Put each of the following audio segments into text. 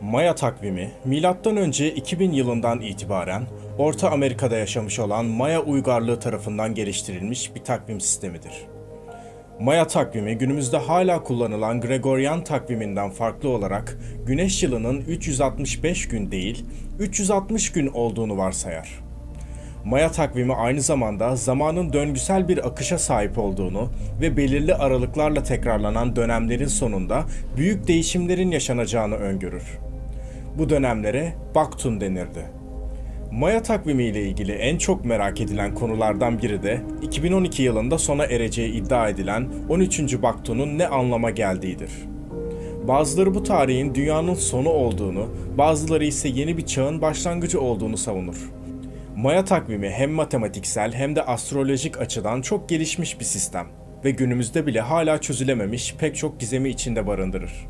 Maya takvimi, M.Ö. 2000 yılından itibaren Orta Amerika'da yaşamış olan Maya uygarlığı tarafından geliştirilmiş bir takvim sistemidir. Maya takvimi günümüzde hala kullanılan Gregorian takviminden farklı olarak güneş yılının 365 gün değil, 360 gün olduğunu varsayar. Maya takvimi aynı zamanda zamanın döngüsel bir akışa sahip olduğunu ve belirli aralıklarla tekrarlanan dönemlerin sonunda büyük değişimlerin yaşanacağını öngörür. Bu dönemlere Baktun denirdi. Maya takvimi ile ilgili en çok merak edilen konulardan biri de 2012 yılında sona ereceği iddia edilen 13. Baktun'un ne anlama geldiğidir. Bazıları bu tarihin dünyanın sonu olduğunu, bazıları ise yeni bir çağın başlangıcı olduğunu savunur. Maya takvimi hem matematiksel hem de astrolojik açıdan çok gelişmiş bir sistem ve günümüzde bile hala çözülememiş pek çok gizemi içinde barındırır.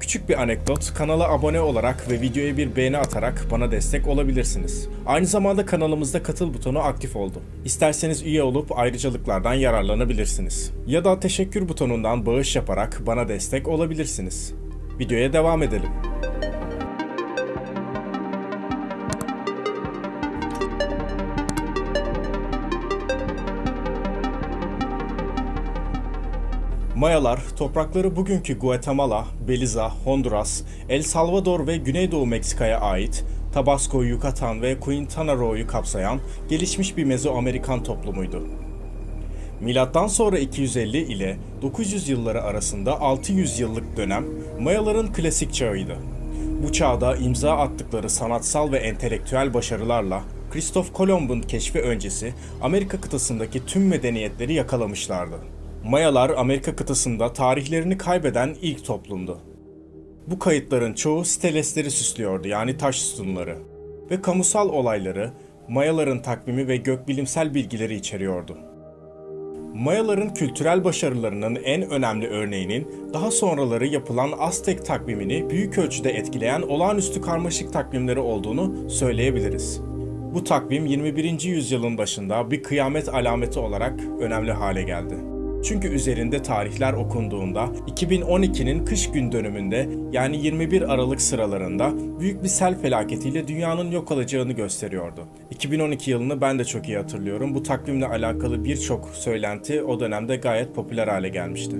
Küçük bir anekdot, kanala abone olarak ve videoya bir beğeni atarak bana destek olabilirsiniz. Aynı zamanda kanalımızda katıl butonu aktif oldu. İsterseniz üye olup ayrıcalıklardan yararlanabilirsiniz. Ya da teşekkür butonundan bağış yaparak bana destek olabilirsiniz. Videoya devam edelim. Mayalar, toprakları bugünkü Guatemala, Belize, Honduras, El Salvador ve Güneydoğu Meksika'ya ait Tabasco, Yucatan ve Quintana Roo'yu kapsayan gelişmiş bir Mezoamerikan toplumuydu. Milattan sonra 250 ile 900 yılları arasında 600 yıllık dönem Mayaların klasik çağıydı. Bu çağda imza attıkları sanatsal ve entelektüel başarılarla Kristof Kolomb'un keşfi öncesi Amerika kıtasındaki tüm medeniyetleri yakalamışlardı. Mayalar Amerika kıtasında tarihlerini kaybeden ilk toplumdu. Bu kayıtların çoğu stelesleri süslüyordu yani taş sütunları ve kamusal olayları, Mayaların takvimi ve gökbilimsel bilgileri içeriyordu. Mayaların kültürel başarılarının en önemli örneğinin daha sonraları yapılan Aztek takvimini büyük ölçüde etkileyen olağanüstü karmaşık takvimleri olduğunu söyleyebiliriz. Bu takvim 21. yüzyılın başında bir kıyamet alameti olarak önemli hale geldi. Çünkü üzerinde tarihler okunduğunda 2012'nin kış gün dönümünde yani 21 Aralık sıralarında büyük bir sel felaketiyle dünyanın yok olacağını gösteriyordu. 2012 yılını ben de çok iyi hatırlıyorum. Bu takvimle alakalı birçok söylenti o dönemde gayet popüler hale gelmişti.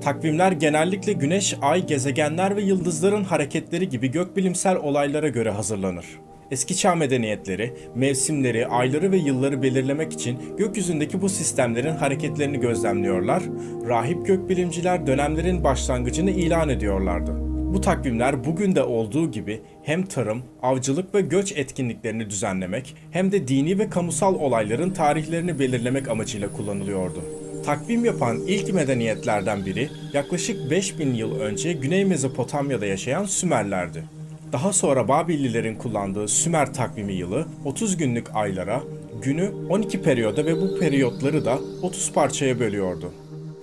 Takvimler genellikle güneş, ay, gezegenler ve yıldızların hareketleri gibi gökbilimsel olaylara göre hazırlanır. Eski çağ medeniyetleri, mevsimleri, ayları ve yılları belirlemek için gökyüzündeki bu sistemlerin hareketlerini gözlemliyorlar, rahip gökbilimciler dönemlerin başlangıcını ilan ediyorlardı. Bu takvimler bugün de olduğu gibi hem tarım, avcılık ve göç etkinliklerini düzenlemek hem de dini ve kamusal olayların tarihlerini belirlemek amacıyla kullanılıyordu. Takvim yapan ilk medeniyetlerden biri yaklaşık 5000 yıl önce Güney Mezopotamya'da yaşayan Sümerlerdi. Daha sonra Babillilerin kullandığı Sümer takvimi yılı 30 günlük aylara, günü 12 periyoda ve bu periyotları da 30 parçaya bölüyordu.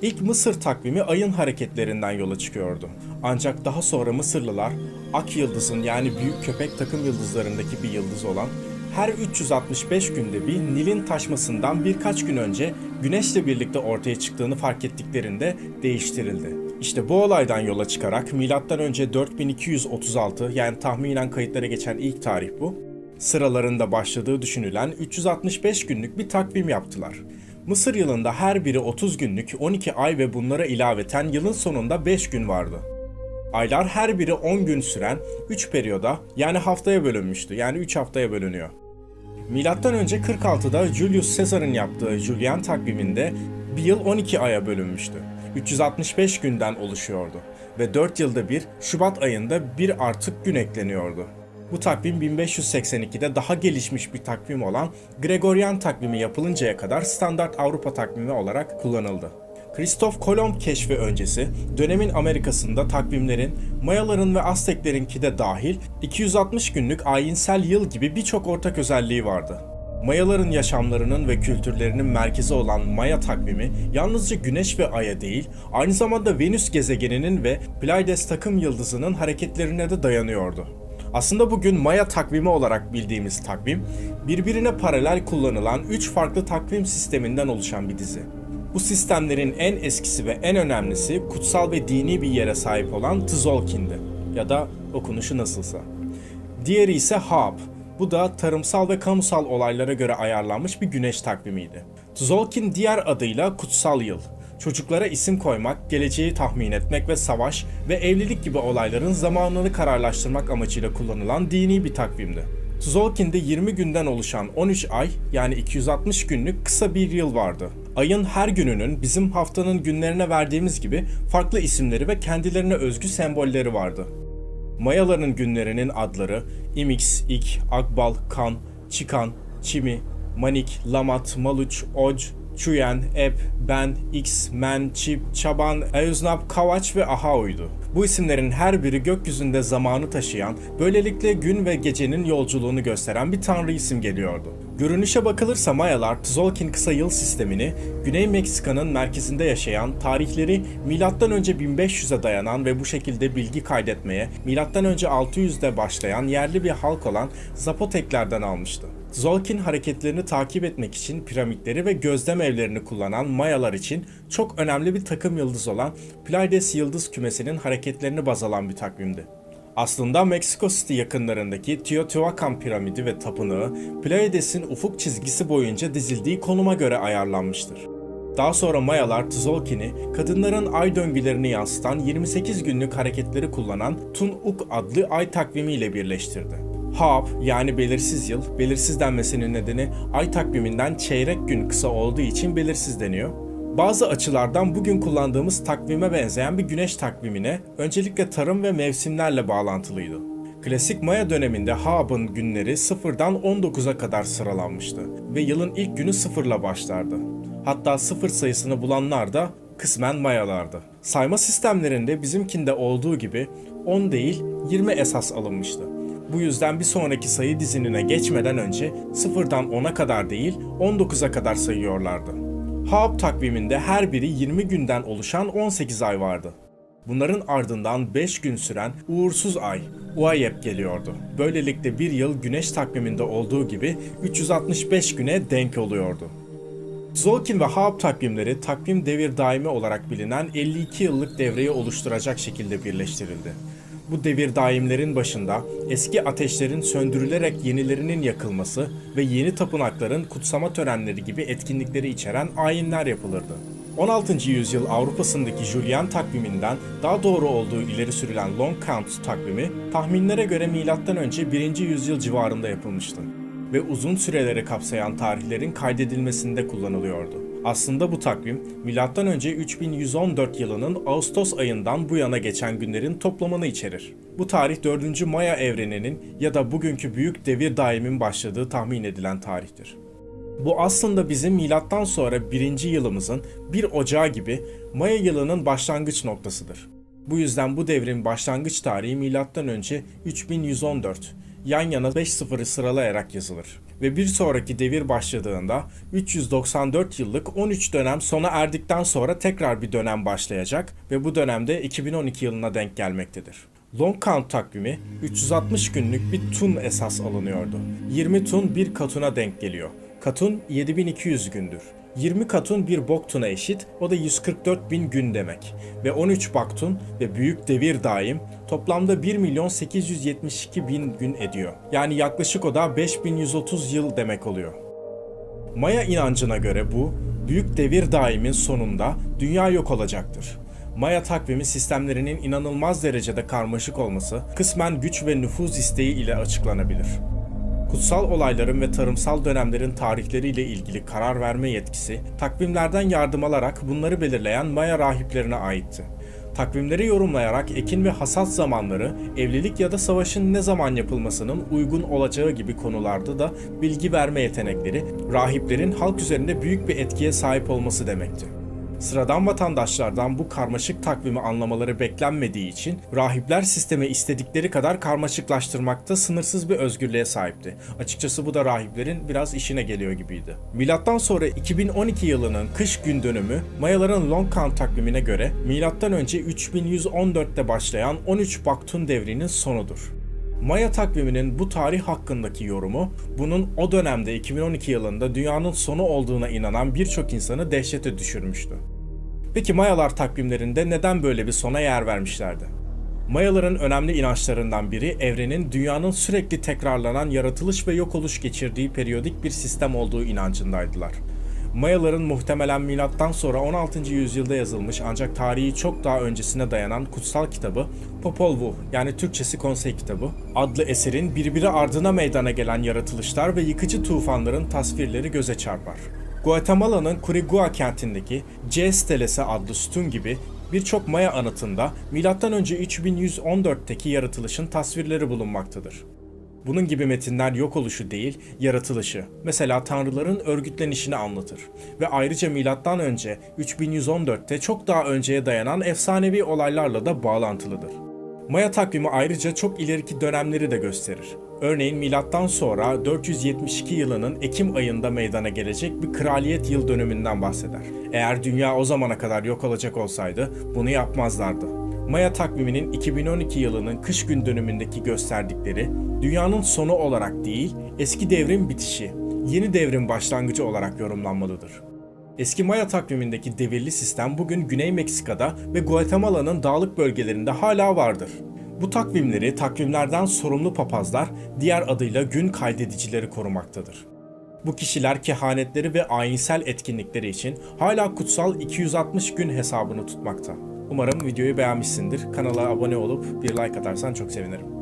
İlk Mısır takvimi ayın hareketlerinden yola çıkıyordu. Ancak daha sonra Mısırlılar Ak Yıldız'ın yani büyük köpek takım yıldızlarındaki bir yıldız olan her 365 günde bir Nil'in taşmasından birkaç gün önce Güneşle birlikte ortaya çıktığını fark ettiklerinde değiştirildi. İşte bu olaydan yola çıkarak M.Ö. 4236 yani tahminen kayıtlara geçen ilk tarih bu. Sıralarında başladığı düşünülen 365 günlük bir takvim yaptılar. Mısır yılında her biri 30 günlük 12 ay ve bunlara ilaveten yılın sonunda 5 gün vardı. Aylar her biri 10 gün süren 3 periyoda yani haftaya bölünmüştü. Yani 3 haftaya bölünüyor. Milattan önce 46'da Julius Caesar'ın yaptığı Julian takviminde bir yıl 12 aya bölünmüştü. 365 günden oluşuyordu ve 4 yılda bir Şubat ayında bir artık gün ekleniyordu. Bu takvim 1582'de daha gelişmiş bir takvim olan Gregorian takvimi yapılıncaya kadar standart Avrupa takvimi olarak kullanıldı. Kristof Kolomb keşfi öncesi dönemin Amerika'sında takvimlerin Mayaların ve Azteklerinki de dahil 260 günlük ayinsel yıl gibi birçok ortak özelliği vardı. Mayaların yaşamlarının ve kültürlerinin merkezi olan Maya takvimi yalnızca Güneş ve Ay'a değil, aynı zamanda Venüs gezegeninin ve Pleiades takım yıldızının hareketlerine de dayanıyordu. Aslında bugün Maya takvimi olarak bildiğimiz takvim, birbirine paralel kullanılan 3 farklı takvim sisteminden oluşan bir dizi. Bu sistemlerin en eskisi ve en önemlisi kutsal ve dini bir yere sahip olan Tzolkin'di. ya da okunuşu nasılsa. Diğeri ise Hab. Bu da tarımsal ve kamusal olaylara göre ayarlanmış bir güneş takvimiydi. Tzolk'in diğer adıyla Kutsal Yıl. Çocuklara isim koymak, geleceği tahmin etmek ve savaş ve evlilik gibi olayların zamanını kararlaştırmak amacıyla kullanılan dini bir takvimdi. Tzolk'in'de 20 günden oluşan 13 ay yani 260 günlük kısa bir yıl vardı. Ayın her gününün bizim haftanın günlerine verdiğimiz gibi farklı isimleri ve kendilerine özgü sembolleri vardı. Mayaların günlerinin adları Imix, Ik, Akbal, Kan, Çıkan, Çimi, Manik, Lamat, Maluç, Oc, Çuyen, Ep, Ben, X, Men, Çip, Çaban, Euznap, Kavaç ve Ahao'ydu. Bu isimlerin her biri gökyüzünde zamanı taşıyan, böylelikle gün ve gecenin yolculuğunu gösteren bir tanrı isim geliyordu. Görünüşe bakılırsa Mayalar Tzolk'in kısa yıl sistemini Güney Meksika'nın merkezinde yaşayan, tarihleri MÖ 1500'e dayanan ve bu şekilde bilgi kaydetmeye MÖ 600'de başlayan yerli bir halk olan Zapoteklerden almıştı. Tzolk'in hareketlerini takip etmek için piramitleri ve gözlem evlerini kullanan Mayalar için çok önemli bir takım yıldız olan Pleiades yıldız kümesinin hareketlerini baz alan bir takvimdi. Aslında Mexico City yakınlarındaki Teotihuacan piramidi ve tapınağı Pleiades'in ufuk çizgisi boyunca dizildiği konuma göre ayarlanmıştır. Daha sonra Mayalar Tzolkin'i kadınların ay döngülerini yansıtan 28 günlük hareketleri kullanan Tun-Uk adlı ay takvimiyle birleştirdi. Hab yani belirsiz yıl, belirsiz denmesinin nedeni ay takviminden çeyrek gün kısa olduğu için belirsiz deniyor. Bazı açılardan bugün kullandığımız takvime benzeyen bir güneş takvimine öncelikle tarım ve mevsimlerle bağlantılıydı. Klasik Maya döneminde Hab'ın günleri sıfırdan 19'a kadar sıralanmıştı ve yılın ilk günü sıfırla başlardı. Hatta sıfır sayısını bulanlar da kısmen Mayalardı. Sayma sistemlerinde bizimkinde olduğu gibi 10 değil 20 esas alınmıştı. Bu yüzden bir sonraki sayı dizinine geçmeden önce sıfırdan 10'a kadar değil 19'a kadar sayıyorlardı. Hab takviminde her biri 20 günden oluşan 18 ay vardı. Bunların ardından 5 gün süren uğursuz ay, Uayep geliyordu. Böylelikle bir yıl güneş takviminde olduğu gibi 365 güne denk oluyordu. Zolkin ve Hab takvimleri takvim devir daimi olarak bilinen 52 yıllık devreyi oluşturacak şekilde birleştirildi. Bu devir daimlerin başında eski ateşlerin söndürülerek yenilerinin yakılması ve yeni tapınakların kutsama törenleri gibi etkinlikleri içeren ayinler yapılırdı. 16. yüzyıl Avrupa'sındaki Julian takviminden daha doğru olduğu ileri sürülen Long Count takvimi tahminlere göre M.Ö. 1. yüzyıl civarında yapılmıştı ve uzun süreleri kapsayan tarihlerin kaydedilmesinde kullanılıyordu. Aslında bu takvim M.Ö. 3114 yılının Ağustos ayından bu yana geçen günlerin toplamını içerir. Bu tarih 4. Maya evreninin ya da bugünkü büyük devir daimin başladığı tahmin edilen tarihtir. Bu aslında bizim milattan sonra 1. yılımızın 1 Ocağı gibi Maya yılının başlangıç noktasıdır. Bu yüzden bu devrin başlangıç tarihi milattan önce 3114 yan yana 5 sıfırı sıralayarak yazılır. Ve bir sonraki devir başladığında 394 yıllık 13 dönem sona erdikten sonra tekrar bir dönem başlayacak ve bu dönemde 2012 yılına denk gelmektedir. Long Count takvimi 360 günlük bir tun esas alınıyordu. 20 tun bir katuna denk geliyor. Katun 7200 gündür. 20 katun bir boktuna eşit, o da 144 bin gün demek. Ve 13 baktun ve büyük devir daim toplamda 1 milyon 872 bin gün ediyor. Yani yaklaşık o da 5130 yıl demek oluyor. Maya inancına göre bu, büyük devir daimin sonunda dünya yok olacaktır. Maya takvimi sistemlerinin inanılmaz derecede karmaşık olması kısmen güç ve nüfuz isteği ile açıklanabilir. Kutsal olayların ve tarımsal dönemlerin tarihleriyle ilgili karar verme yetkisi, takvimlerden yardım alarak bunları belirleyen Maya rahiplerine aitti. Takvimleri yorumlayarak ekin ve hasat zamanları, evlilik ya da savaşın ne zaman yapılmasının uygun olacağı gibi konularda da bilgi verme yetenekleri, rahiplerin halk üzerinde büyük bir etkiye sahip olması demekti. Sıradan vatandaşlardan bu karmaşık takvimi anlamaları beklenmediği için rahipler sistemi istedikleri kadar karmaşıklaştırmakta sınırsız bir özgürlüğe sahipti. Açıkçası bu da rahiplerin biraz işine geliyor gibiydi. Milattan sonra 2012 yılının kış gün dönümü Mayaların Long Count takvimine göre milattan önce 3114'te başlayan 13 Baktun devrinin sonudur. Maya takviminin bu tarih hakkındaki yorumu, bunun o dönemde 2012 yılında dünyanın sonu olduğuna inanan birçok insanı dehşete düşürmüştü. Peki Mayalar takvimlerinde neden böyle bir sona yer vermişlerdi? Mayaların önemli inançlarından biri evrenin dünyanın sürekli tekrarlanan yaratılış ve yok oluş geçirdiği periyodik bir sistem olduğu inancındaydılar. Mayaların muhtemelen milattan sonra 16. yüzyılda yazılmış ancak tarihi çok daha öncesine dayanan kutsal kitabı Popol Vuh yani Türkçesi Konsey Kitabı adlı eserin birbiri ardına meydana gelen yaratılışlar ve yıkıcı tufanların tasvirleri göze çarpar. Guatemala'nın Curigua kentindeki C stelesi adlı sütun gibi birçok Maya anıtında M.Ö. 3114'teki yaratılışın tasvirleri bulunmaktadır. Bunun gibi metinler yok oluşu değil, yaratılışı, mesela tanrıların örgütlenişini anlatır ve ayrıca milattan önce 3114'te çok daha önceye dayanan efsanevi olaylarla da bağlantılıdır. Maya takvimi ayrıca çok ileriki dönemleri de gösterir. Örneğin milattan sonra 472 yılının Ekim ayında meydana gelecek bir kraliyet yıl dönümünden bahseder. Eğer dünya o zamana kadar yok olacak olsaydı bunu yapmazlardı. Maya takviminin 2012 yılının kış gün dönümündeki gösterdikleri dünyanın sonu olarak değil, eski devrin bitişi, yeni devrin başlangıcı olarak yorumlanmalıdır. Eski Maya takvimindeki devirli sistem bugün Güney Meksika'da ve Guatemala'nın dağlık bölgelerinde hala vardır. Bu takvimleri takvimlerden sorumlu papazlar, diğer adıyla gün kaydedicileri korumaktadır. Bu kişiler kehanetleri ve ayinsel etkinlikleri için hala kutsal 260 gün hesabını tutmakta. Umarım videoyu beğenmişsindir. Kanala abone olup bir like atarsan çok sevinirim.